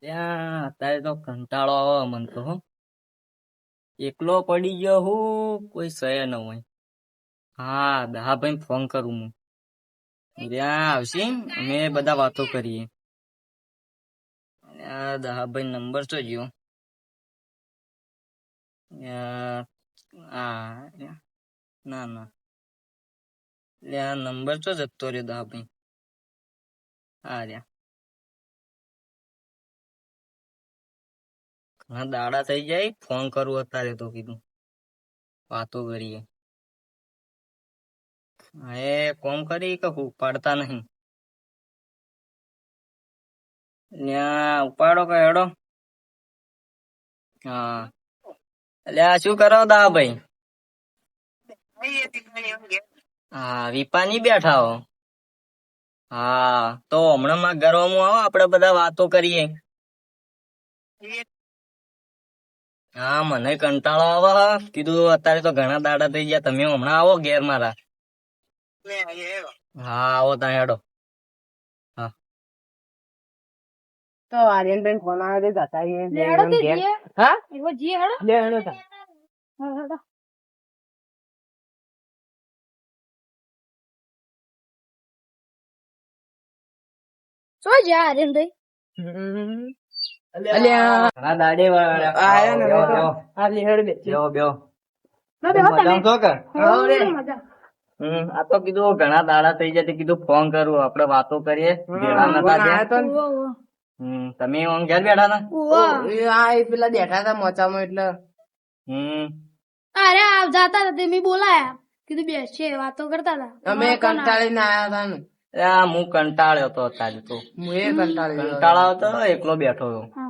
ત્યાં અત્યારે તો કંટાળો આવે મન તો, હો. એકલો પડી ગયો હું, કોઈ સહે ન હોય. હા દહા ભાઈ ફોન કરું હું. ત્યાં આવશે, અમે બધા વાતો કરીએ. આ દહાભાઈ નંબર તો આ ના ના. નંબર તો જતો રહ્યો દહાભાઈ હા રહ્યા ઘણા દાડા થઈ જાય. ફોન કરું અત્યારે તો કીધું. વાતો કરીએ. એ કોમ કરી કે ઉપાડતા નહીં? ન્યા ઉપાડો કે હેડો? હા. એટલે આ શું કરો દા ભાઈ? હા વિપાની બેઠા હો. હા, તો હમણાં માં ગરવામાં આવો, આપડે બધા વાતો કરીએ. હા મને કંટાળો આવે હે. કીધું અત્યારે તો ઘણા દાડા થઈ ગયા તમે હમણાં આવો ઘેર મારા હા આવો ત્યાં હેડો તો આર્યનભાઈ ફોન આવે તે જતા રહીએ. બે તે જીએ. હા એવો જીએ હેડો. લે હેડો તા હા, હેડો. શું છે આ આર્યનભાઈ? આ તો કીધું ઘણા દાડા થઈ જાય કીધું ફોન કરું આપડે વાતો કરીએ. તમે ઓમ ઘેર બેઠા પેલા બેઠા હતા મોચામાં એટલે. હમ. અરે આ જાતા હતા તમે મેં બોલાયા. કીધું બેસીએ વાતો કરતા હતા. અમે કંટાળીને આયા હતા ને. આ હું કંટાળ્યો હતો અત્યારે તો. હું એ કંટાળી ગયો. કંટાળો હતો એકલો બેઠો હતો. હા.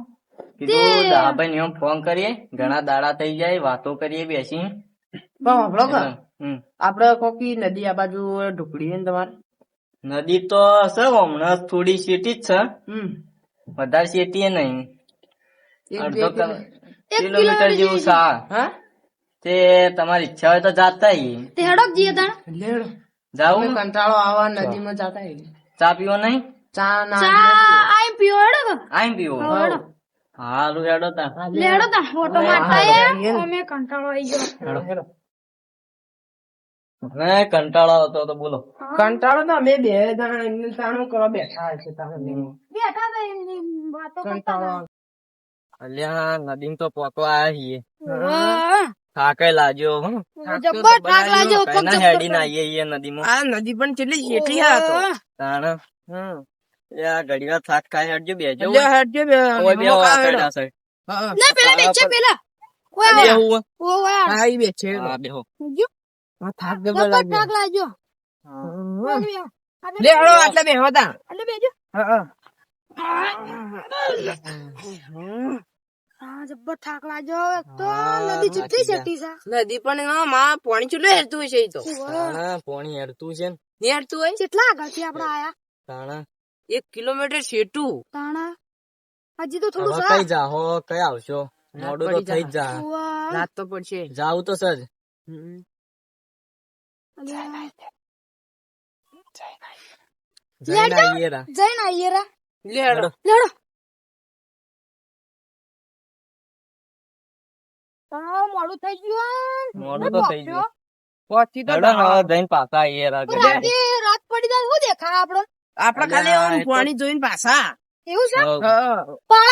કીધું દાભાઈ ને ફોન કરીએ ઘણા દાડા થઈ જાય વાતો કરીએ બેસી આપડે કોકી નદી આ બાજુ ઢુકડી ને તમારે? નદી તો છે હમણાં થોડી સીટી જ છે. હમ. વધારે શેતી નહીં. એક અડધો કિલોમીટર જેવું સા તે તમારી ઈચ્છા હોય તો જાતા તે હેડો જીએ તાણ? લેડો જાવું કંટાળો આવા નદીમાં જાતા. ચા પીવો નહીં? ચા ના આઈ પીવો હેડો આઈ પીવો. હારું હેડો તા. લેડો તા ફોટો મારતા. અમે કંટાળો આવી ગયો. હેડો, હેડો. મને કંટાળો આવતો તો બોલો. કંટાળો ના અમે બે જણા એમને તાણું કરવા બેઠા છે બેઠા હતા એમની વાતો કંટાળો અલ્યા નદીમ તો પોકવા આયા છીએ. થાકે લાગ્યો હો. જબ્બર થાક લાગ્યો પગ જબ્બર હેડી ના આવીએ નદીમાં. આ નદી પણ કેટલી શેઠી હતો તાણ. હમ. એ આ ઘડી વાર થાક ખાઈ હેડજો લે હેડજો બે ઓય બેહો આ મોકા side, હેડો. આ side. હા, ના પેલા બેચે પેલા. ઓય આ ઓય. ઓય. હા ઈ હા બેહો. જો આ થાક જબર લાગ્યો. થાક લાગ્યો. હમ. ઓય બેહો. આપણે લે હેડો આટલે બે હતા એટલે બેજો હા હા. જબ્બર થાક લાગ્યો એક તો. નદી ચેટલી છે. નદી પણ હા માં પાણી ચૂલે હેરતું હોય છે ઈ તો. તાણા પોણી હેરતું છે ને. હેરતું હોય? કેટલા આગળથી આપણે આયા? તાણા. એક કિલોમીટર શેઠું તાણા હજી તો થોડું કઈ જાહો કઈ આવશો? મોડું તો થઈ જા રાત તો પડશે. જાવું તો સર. લેડો મોડું થઈ ગયું મોડું તો થઈ ગયું. તો જઈને પાછા આવીએ રાત પડી જાય શું દેખા આપડે આપડે ખાલી આમ પાણી જોઈને પાછા. એવું છે?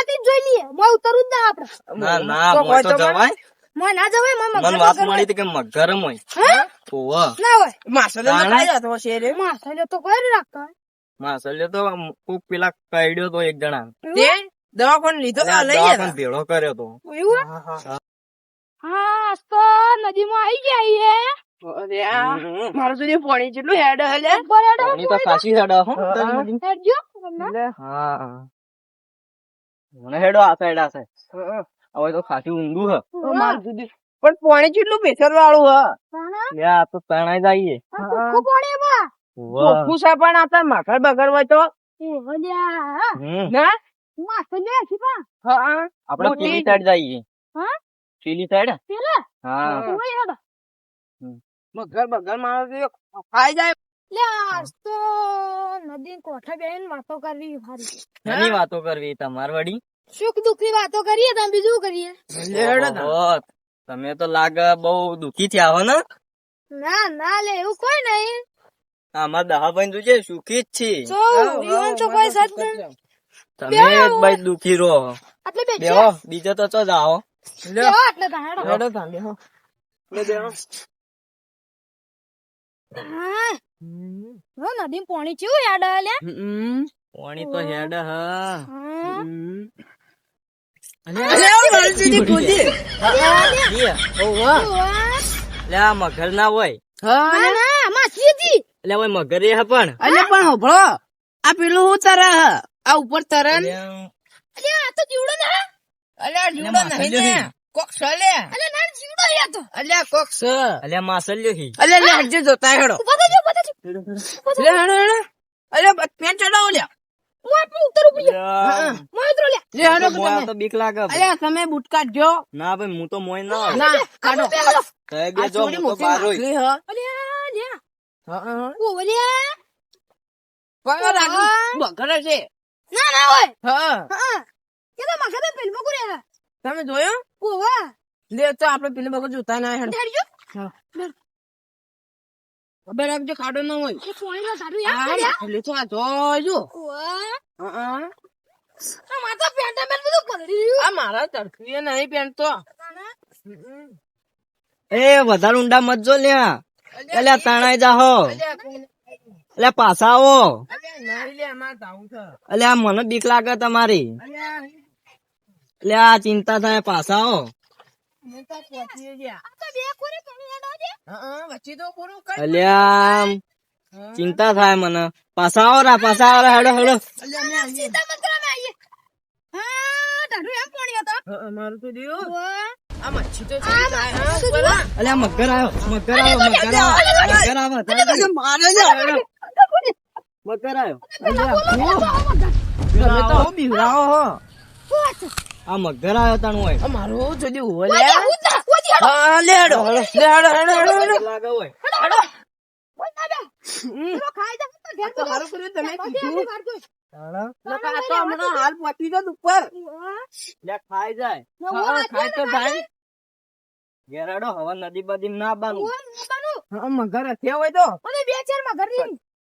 જ જોઈ લઈએ. મોય ઉતરું જ ના આપડે ના ના તો મોય તો જવાય. મોય ના જવાય મોય મગર વાત મળી હતી કે મગરમ હોય હે? ઓવા ના હોય. માસલે તાણે? ખાઈ જતો શેરે માથે તો કોઈ રાખતો. હોય. તો કોક પેલા કઈડ્યો તો એક જણા. તે દવાખાને લીધો તો લઈ આ ભેળો કર્યો તો. એવું? હા, હા. હા આજ તો નદીમાં આવી ગયા અરે આ મારું સુધી પાણી જેટલું હેડ હલે. પાણી તો ખાસી હેડા હો હા. તારી નદી. હેડજો હા. મને હેડો આ સાઈડ આ સાઈડ હવે તો ખાસી ઊંધું હે. મારું સુધી. પણ પોણી જેટલું પ્રેશર વાળું હ? લે આ તો તણાઈ જઈએ. પાણી આ તાર મકર બગર હોય તો? ના? માથે લે છે હા. આપણે પેલી સાઈડ જઈએ. હા? પેલી સાઈડ પેલા? હા. હા. ઓય હેડો. મગર બગર મારો ખાઈ જાય. લે આજ તો નદી કોઠે બેહીને વાતો કરવી હારી એની વાતો કરવી તમાર વડી? સુખ દુઃખની વાતો કરીએ તમે બીજું કરીએ? તો લાગે બહુ દુખી થયા હો ને? ના ના લે એવું કોઈ નહીં આમાં દહાભાઈ છે સુખી જ છે તો તો તમે ભાઈ દુખી રહો. બેહો બીજો તો ચો જાઓ. એટલે બેહો. નદી પાણી ચેવું હેડ પાણી તો હેડ હ. મગર ના હોય. મગર એ હ પણ. અલે પણ હોભળો. આ પેલું હું તરા હ? આ ઉપર તરન અલ્યા આ તો જીવડો ના અલે જીવડો નહીં કોક સલે અલે ના જીવડો યાર તો. અલ્યા કોક સ. અલ્યા માસલ્યો હી. અલ્યા લે હજે જોતા હેડો. ઊભા થજો ઊભા થજો લે હેડો હેડો અલ્યા પેન ચડાવો લ્યા. હું આપણે ઉતર ઉપર અલ્યા, મોય ઉતરો લ્યા લે હેડો તમે. તો બીક લાગે ભાઈ. અલ્યા તમે બુટ કાઢજો ના ભાઈ હું તો મોય ના હોય. ના તમે આ બે જો થોડી હું તો મોટી બાર હોય. માછલી હ. અલ્યા લ્યા. હા, હા. ઓ લ્યા પગો લાગુ બગડે છે. ના ના હોય. હા. હા. એ તો મગર પેલમાં કુરે હે તમે જોયો? લે તો આપણે પેલી બગડ જોતા ના હેડ. ખબર રાખજો ખાડો ન હોય. માછલી તો આ જોજો મારા તરફી નહીં એ વધારે ઊંડા મત જો લ્યા. તાણાઈ જાહો. એટલે પાછા આવો. લે અલ્યા મને બીક લાગે તમારી. અલ્યા આ ચિંતા થાય પાછા આવો. અલ્યા ચિંતા થાય મને. પાછા આવો રા પાછા આવો રા, હેડો હેડો. મગર આવ્યો મગર આવ્યો મગર આવ્યો મગર આવ્યો. મગર આવ્યો આ મગર આવ્યો તાણું હોય મારું તો દિયો, હો, લે. હા, લે હેડો. લે હેડો, હેડો, હેડો, હેડો. લાગે હોય. હમ. આ તો હારું કર્યું તમે કીધું. તાણા? નકર આ તો હમણાં હાલ પહોંચી જાત ખાઈ જાય. તો હવે નદી બદી ના બાનું હા, મગર હથિયા હોય તો. બે ચાર મગર ઘર